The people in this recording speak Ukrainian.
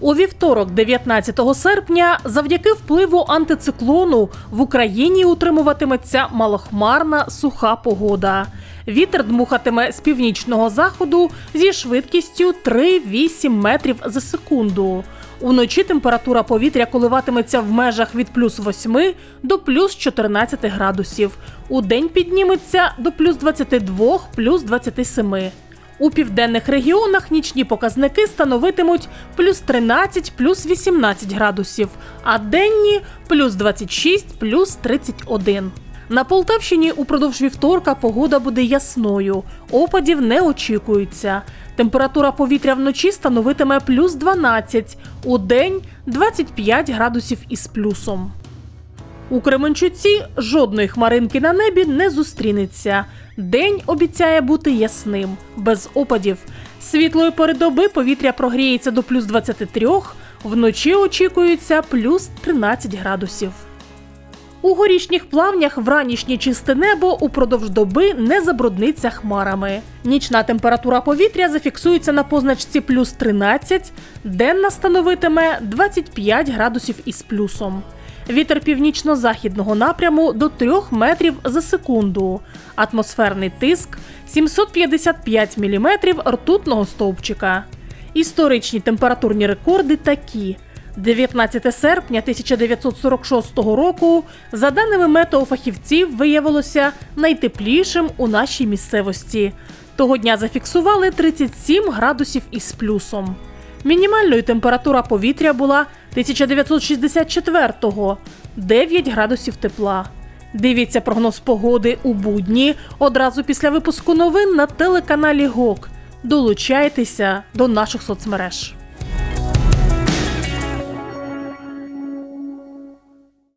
У вівторок, 19 серпня, завдяки впливу антициклону в Україні утримуватиметься малохмарна суха погода. Вітер дмухатиме з північного заходу зі швидкістю 3-8 метрів за секунду. Уночі температура повітря коливатиметься в межах від плюс 8 до плюс 14 градусів. У день підніметься до плюс 22, плюс 27. У південних регіонах нічні показники становитимуть плюс 13, плюс 18 градусів, а денні плюс 26, плюс 31. На Полтавщині упродовж вівторка погода буде ясною, опадів не очікується. Температура повітря вночі становитиме плюс 12, у день 25 градусів із плюсом. У Кременчуці жодної хмаринки на небі не зустрінеться. День обіцяє бути ясним, без опадів. Світлої пори доби повітря прогріється до плюс 23, вночі очікується плюс 13 градусів. У горішніх плавнях вранішнє чисте небо упродовж доби не забрудниться хмарами. Нічна температура повітря зафіксується на позначці плюс 13, денна становитиме 25 градусів із плюсом. Вітер північно-західного напряму до 3 метрів за секунду. Атмосферний тиск 755 міліметрів ртутного стовпчика. Історичні температурні рекорди такі. 19 серпня 1946 року, за даними метеофахівців, виявилося найтеплішим у нашій місцевості. Того дня зафіксували 37 градусів із плюсом. Мінімальною температура повітря була 1964-го – 9 градусів тепла. Дивіться прогноз погоди у будні одразу після випуску новин на телеканалі ГОК. Долучайтеся до наших соцмереж.